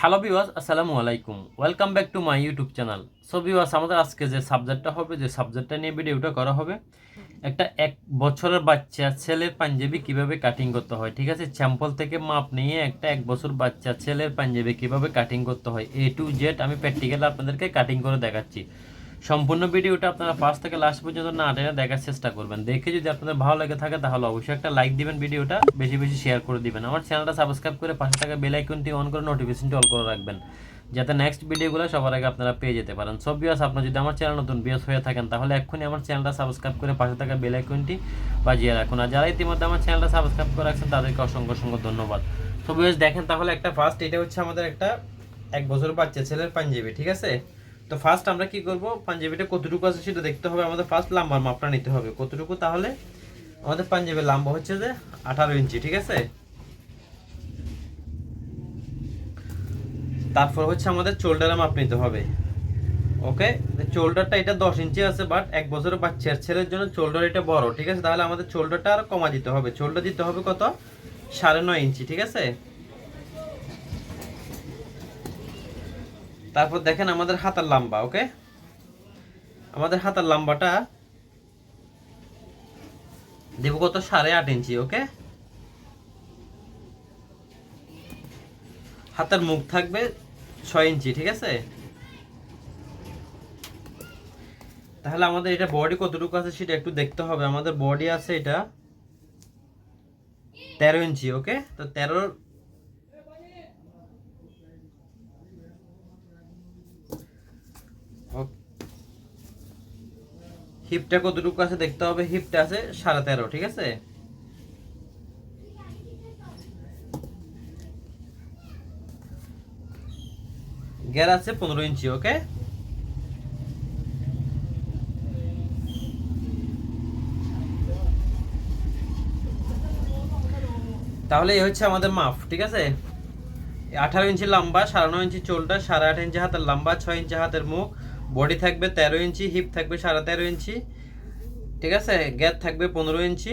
Hello viewers আসসালামু আলাইকুম। Welcome back to my YouTube channel so viewers আমাদের আজকে যে সাবজেক্টটা হবে, যে সাবজেক্টটা নিয়ে ভিডিওটা করা হবে, একটা এক বছরের বাচ্চা ছেলের পাঞ্জাবি কীভাবে কাটিং করতে হয়, ঠিক আছে? স্যাম্পল থেকে মাপ নিয়ে একটা এক বছর বাচ্চা ছেলের পাঞ্জাবি কীভাবে কাটিং করতে হয় এ টু জেড আমি প্র্যাকটিক্যাল আপনাদেরকে কাটিং করে দেখাচ্ছি। সম্পূর্ণ ভিডিওটা আপনারা ফার্স্ট থেকে লাস্ট পর্যন্ত না টেনে দেখার চেষ্টা করবেন। দেখে যদি আপনাদের ভালো লাগে থাকে, তাহলে অবশ্যই একটা লাইক দিবেন ভিডিওটা, বেশি বেশি শেয়ার করে দিবেন। আমার চ্যানেলটা সাবস্ক্রাইব করে পাশে থাকা বেল আইকনটি অন করে নোটিফিকেশনটি অল করে রাখবেন, যাতে নেক্সট ভিডিওগুলো সবার আগে আপনারা পেয়ে যেতে পারেন। সব বিয়াস আপনার যদি আমার চ্যানেল নতুন বিয়াস হয়ে থাকেন, তাহলে এক্ষুনি আমার চ্যানেলটা সাবস্ক্রাইব করে পাশে থাকা বেল আইকনটি বাজিয়ে রাখুন। আর যারা ইতিমধ্যে আমার চ্যানেলটা সাবস্ক্রাইব করে রাখছেন, তাদেরকে অসংখ্য অসংখ্য ধন্যবাদ। সব দেখেন তাহলে একটা ফার্স্ট এটা হচ্ছে আমাদের একটা এক বছর বাচ্চা, ছেলের পাঞ্জাবি, ঠিক আছে? তো ফার্স্ট আমরা কি করব? পাঞ্জাবিটা কতটুকু আছে সেটা দেখতে হবে। আমাদের ফার্স্ট লাম্বার মাপটা নিতে হবে। কতটুকু? তাহলে আমাদের পাঞ্জাবির লাম্বা হচ্ছে যে আঠারো ইঞ্চি, ঠিক আছে? তারপর হচ্ছে আমাদের চোল্ডারে মাপ নিতে হবে। ওকে? চোল্ডারটা এটা দশ ইঞ্চি আছে বাট এক বছরের বাচ্চার ছেলের জন্য চোল্ডার এটা বড়, ঠিক আছে? তাহলে আমাদের চোল্ডারটা আরও কমা দিতে হবে। চোল্ডার দিতে হবে কত? সাড়ে নয় ইঞ্চি, ঠিক আছে? তারপর দেখেন আমাদের হাতার লম্বা, ওকে? আমাদের হাতার লম্বাটা দেব কত? সাড়ে আট ইঞ্চি, ওকে? হাতার মুখ থাকবে ছয় ইঞ্চি, ঠিক আছে? তাহলে আমাদের এটা বডি কতটুকু আছে সেটা একটু দেখতে হবে। আমাদের বডি আছে এটা তেরো ইঞ্চি, ওকে? তো তেরোর হিপটা কতটুকু আছে দেখতে হবে, হিপটা আছে সাড়ে তেরো, ঠিক আছে? গ্যার আছে পনেরো ইঞ্চি, ওকে? তাহলে এই হচ্ছে আমাদের মাপ, ঠিক আছে? আঠারো ইঞ্চি লম্বা, সাড়ে নয় ইঞ্চি চোলটা সাড়ে আট ইঞ্চি হাতের লম্বা, ছয় ইঞ্চি হাতের মুখ বডি থাকবে তেরো ইঞ্চি হিপ থাকবে সাড়ে তেরো ইঞ্চি, ঠিক আছে? গ্যাপ থাকবে পনেরো ইঞ্চি,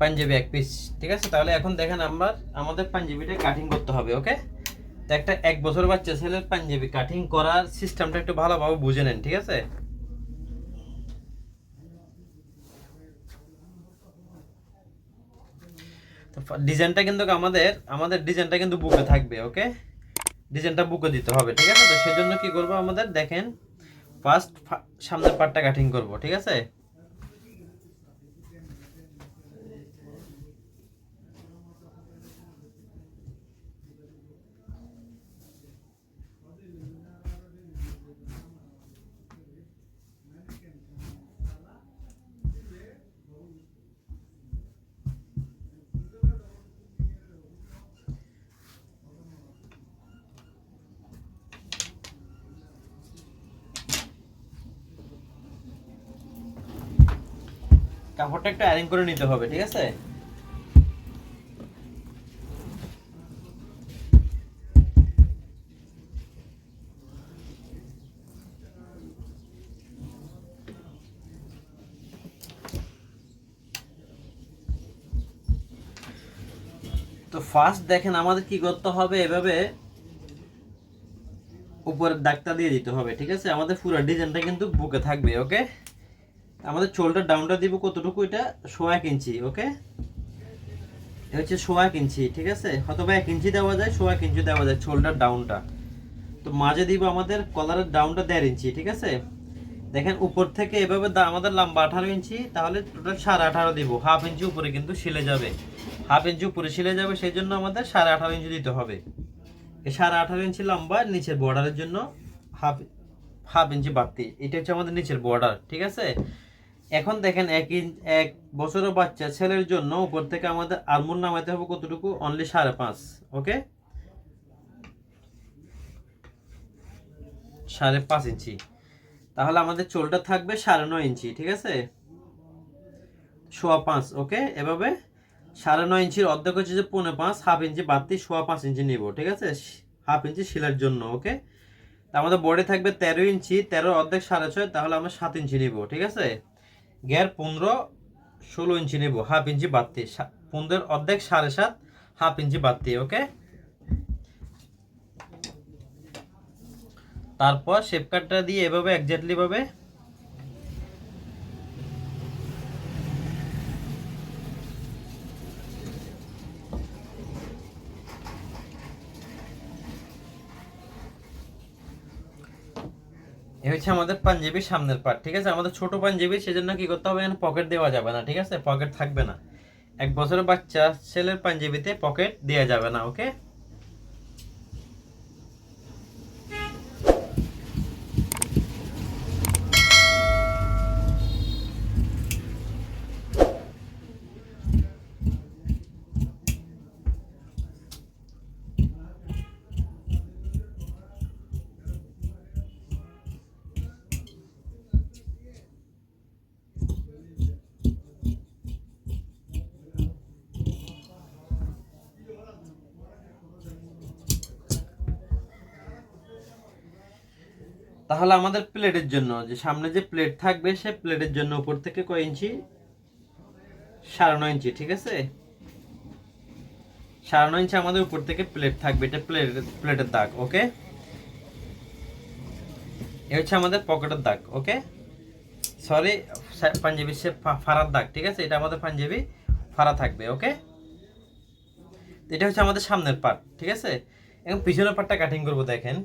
পাঞ্জাবি এক পিস ঠিক আছে? তাহলে এখন দেখেন আমার, আমাদের পাঞ্জাবিটা কাটিং করতে হবে ওকে তো একটা এক বছর বাচ্চা ছেলের পাঞ্জাবি কাটিং করার সিস্টেমটা একটু ভালোভাবে বুঝে নেন, ঠিক আছে? ডিজাইনটা কিন্তু আমাদের আমাদের ডিজাইনটা কিন্তু বুকে থাকবে ওকে ডিজাইনটা বুকে দিতে হবে, ঠিক আছে? তো সেজন্য কি করব আমাদের, দেখেন ফার্স্ট সামনের পার্টটা কাটিং করব, ঠিক আছে? কাপড়টা একটু অ্যারেঞ্জ করে নিতে হবে, ঠিক আছে? তো ফার্স্ট দেখেন আমাদের কি করতে হবে, এভাবে উপরের দাগটা দিয়ে দিতে হবে, ঠিক আছে? আমাদের পুরো ডিজাইনটা কিন্তু বুকে থাকবে ওকে আমাদের চোলটার ডাউনটা দিব কতটুকু? এটা সোয়া এক ইঞ্চি ওকে এটা হচ্ছে সোয়া এক ইঞ্চি, ঠিক আছে? হয়তো বা এক ইঞ্চি দেওয়া যায় সোয়া এক ইঞ্চি দেওয়া যায় চোলটার ডাউনটা তো মাঝে দিব আমাদের কলারের ডাউনটা দেড় ইঞ্চি, ঠিক আছে? দেখেন উপর থেকে এভাবে আমাদের লম্বা আঠারো ইঞ্চি, তাহলে টোটাল সাড়ে আঠারো দিব। হাফ ইঞ্চি উপরে কিন্তু শিলে যাবে। হাফ ইঞ্চি উপরে শিলে যাবে, সেই জন্য আমাদের সাড়ে আঠারো ইঞ্চি দিতে হবে। এই সাড়ে আঠারো ইঞ্চি লম্বা নিচের বর্ডারের জন্য হাফ হাফ ইঞ্চি বাড়তি। এটা হচ্ছে আমাদের নিচের বর্ডার ঠিক আছে? এখন দেখেন এক ইঞ্চ এক বছরের বাচ্চা ছেলের জন্য উপর থেকে আমাদের আলমুল নামাইতে হবে কতটুকু? অনলি সাড়ে পাঁচ ওকে সাড়ে পাঁচ ইঞ্চি। তাহলে আমাদের চোলটা থাকবে সাড়ে নয় ইঞ্চি, ঠিক আছে? সোয়া পাঁচ ওকে এভাবে সাড়ে নয় ইঞ্চির অর্ধেক হচ্ছে যে পৌনে পাঁচ, হাফ ইঞ্চি বাড়তি সোয়া পাঁচ ইঞ্চি নিব, ঠিক আছে? হাফ ইঞ্চি শিলার জন্য ওকে আমাদের বডি থাকবে তেরো ইঞ্চি তেরো অর্ধেক সাড়ে ছয়, তাহলে আমরা সাত ইঞ্চি নিব, ঠিক আছে? গ্যার পনেরো, ষোলো ইঞ্চি নেব, হাফ ইঞ্চি বাড়তি পনেরো অর্ধেক সাড়ে সাত, হাফ ইঞ্চি বাড়তি ওকে? তারপর শেপ কাটটা দিয়ে এভাবে এক্স্যাক্টলিভাবে হচ্ছে আমাদের পাঞ্জাবির সামনের পার্ট ঠিক আছে? আমাদের ছোট পাঞ্জাবি, সেজন্য কি করতে হবে এখানে পকেট দেওয়া যাবে না, ঠিক আছে? পকেট থাকবে না। এক বছরের বাচ্চা ছেলের পাঞ্জাবিতে পকেট দেওয়া যাবে না ওকে তাহলে আমাদের প্লেটের জন্য, যে সামনে যে প্লেট থাকবে সে প্লেটের জন্য উপর থেকে কয় ইঞ্চি? সাড়ে নয় ইঞ্চি, ঠিক আছে? সাড়ে ইঞ্চি আমাদের উপর থেকে প্লেট থাকবে, এটা প্লেট প্লেটের দাগ ওকে এ হচ্ছে আমাদের পকেটের দাগ ওকে সরি পাঞ্জাবি সে ফা- ফাড়ার দাগ, ঠিক আছে? এটা আমাদের পাঞ্জাবি ফাড়া থাকবে ওকে এটা হচ্ছে আমাদের সামনের পার্ট ঠিক আছে? এবং পিছনের পার্টটা কাটিং করব, দেখেন।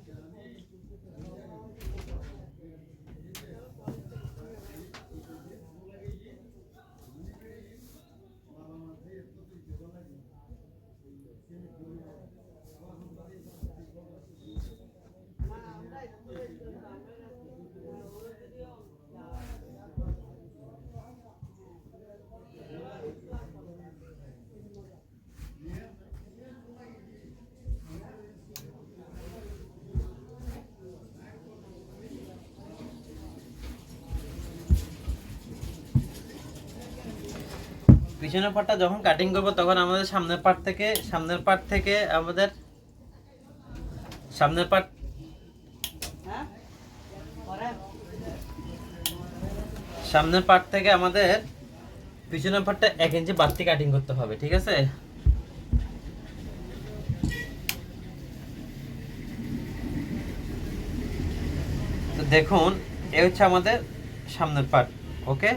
পিছনের পার্টটা যখন কাটিং করব তখন আমাদের সামনের পার্ট থেকে সামনের পার্ট থেকে আমাদের সামনের পার্ট সামনের পার্ট থেকে আমাদের পিছনের পার্টটা এক ইঞ্চি বাড়তি কাটিং করতে হবে ঠিক আছে? তো দেখুন এ হচ্ছে আমাদের সামনের পার্ট ওকে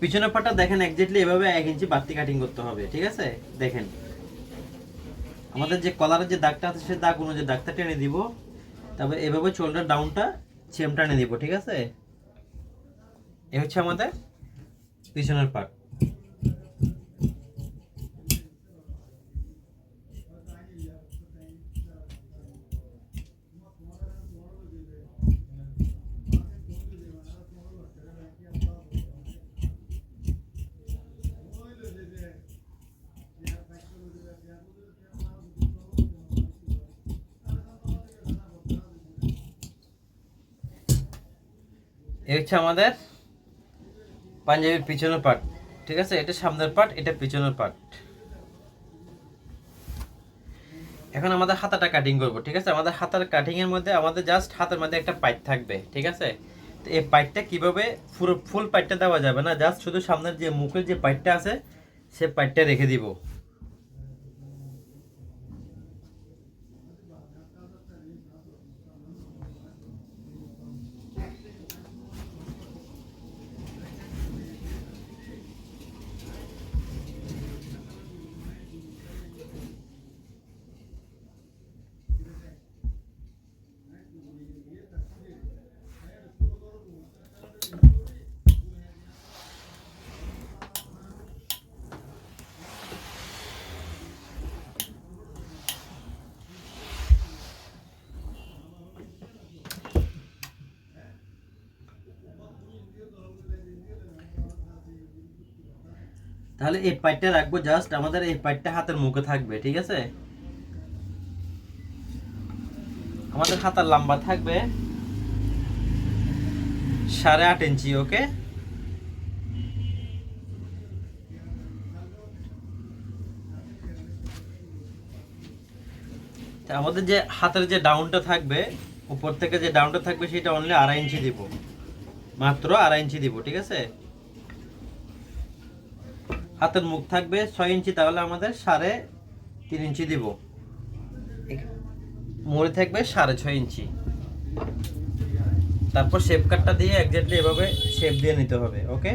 পিছনের পাটটা দেখেন একজাক্টলি এভাবে এক ইঞ্চি বাড়তি কাটিং করতে হবে, ঠিক আছে? দেখেন। আমাদের যে কলারের যে দাগটা আছে সেই দাগ অনুযায়ী দাগটা টেনে দিব। তারপর এভাবে চোলটার ডাউনটা সেম টেনে দিব ঠিক আছে? এ হচ্ছে আমাদের পিছনের পার্ট এ হচ্ছে আমাদের পাঞ্জাবির পিছনের পার্ট ঠিক আছে? এটা সামনের পার্ট এটা পিছনের পার্ট এখন আমাদের হাতাটা কাটিং করব, ঠিক আছে? আমাদের হাতার কাটিং এর মধ্যে আমাদের জাস্ট হাতের মধ্যে একটা পাইট থাকবে, ঠিক আছে? তো এই পাইটটা কীভাবে পুরো ফুল পাইটটা দেওয়া যাবে না? জাস্ট শুধু সামনের যে মুখের যে পাইটটা আছে, সে পাইটটা রেখে দিব। তাহলে এই পাইটটা রাখব জাস্ট আমাদের এই পাইটটা হাতের মুখে থাকবে, ঠিক আছে? আমাদের হাতার লম্বা থাকবে সাড়ে আট ইঞ্চি, ওকে? আমাদের যে হাতের যে ডাউনটা থাকবে, উপর থেকে যে ডাউনটা থাকবে, সেটা অনলি আড়াই ইঞ্চি দিব। মাত্র আড়াই ইঞ্চি দিব, ঠিক আছে? হাতের মুখ থাকবে ছয় ইঞ্চি, তাহলে আমাদের সাড়ে তিন ইঞ্চি দিব। মোড়ে থাকবে সাড়ে ছয় ইঞ্চি। তারপর শেপ কাটটা দিয়ে একজাক্টলি এভাবে শেপ দিয়ে নিতে হবে ওকে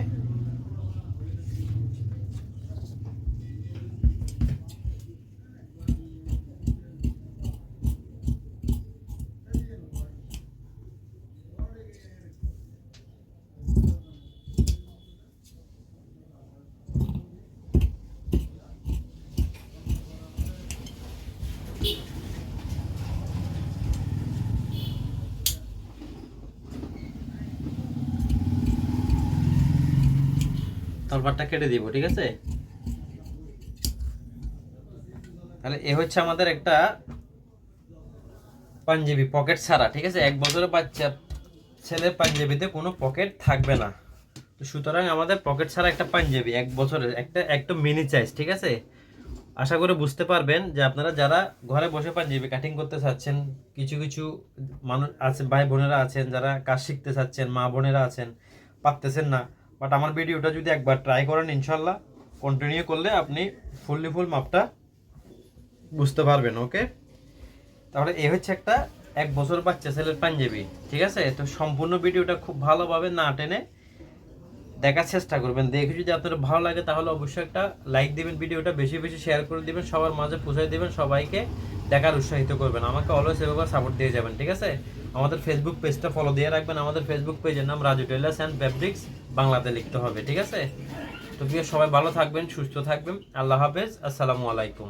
তলপাটটা কেটে দিব, ঠিক আছে? তাহলে এ হচ্ছে আমাদের একটা পাঞ্জাবি পকেট ছাড়া, ঠিক আছে? এক বছরের বাচ্চা ছেলের পাঞ্জাবিতে কোনো পকেট থাকবে না। তো সুতরাং আমাদের পকেট ছাড়া একটা পাঞ্জাবি, এক বছরের, একটা একটা মিনি চাইজ ঠিক আছে? আশা করে বুঝতে পারবেন যে আপনারা যারা ঘরে বসে পাঞ্জাবি কাটিং করতে চাচ্ছেন, কিছু কিছু মানুষ আছে, ভাই বোনেরা আছেন, যারা কাজ শিখতে চাচ্ছেন, মা বোনেরা আছেন, পারতেছেন না বাট আমার ভিডিওটা যদি একবার ট্রাই করেন ইনশাল্লাহ কন্টিনিউ করলে আপনি ফুললি ফুল মাপটা বুঝতে পারবেন ওকে তাহলে এ হচ্ছে একটা এক বছর বাচ্চা ছেলের পাঞ্জাবি, ঠিক আছে? তো সম্পূর্ণ ভিডিওটা খুব ভালোভাবে না টেনে দেখার চেষ্টা করবেন। দেখে যদি আপনাদের ভালো লাগে, তাহলে অবশ্যই একটা লাইক দিবেন ভিডিওটা বেশি বেশি শেয়ার করে দিবেন, সবার মাঝে পৌঁছে দিবেন সবাইকে। দেখার উৎসাহিত করবেন। আমাকে অলওয়েজ এভাবে সাপোর্ট দিয়ে যাবেন, ঠিক আছে? আমাদের ফেসবুক পেজটা ফলো দিয়ে রাখবেন। আমাদের ফেসবুক পেজের নাম রাজু টেলার্স অ্যান্ড ফ্যাব্রিক্স বাংলাতে লিখতে হবে, ঠিক আছে? তো প্রিয়, সবাই ভালো থাকবেন, সুস্থ থাকবেন। আল্লাহ হাফেজ। আসসালামু আলাইকুম।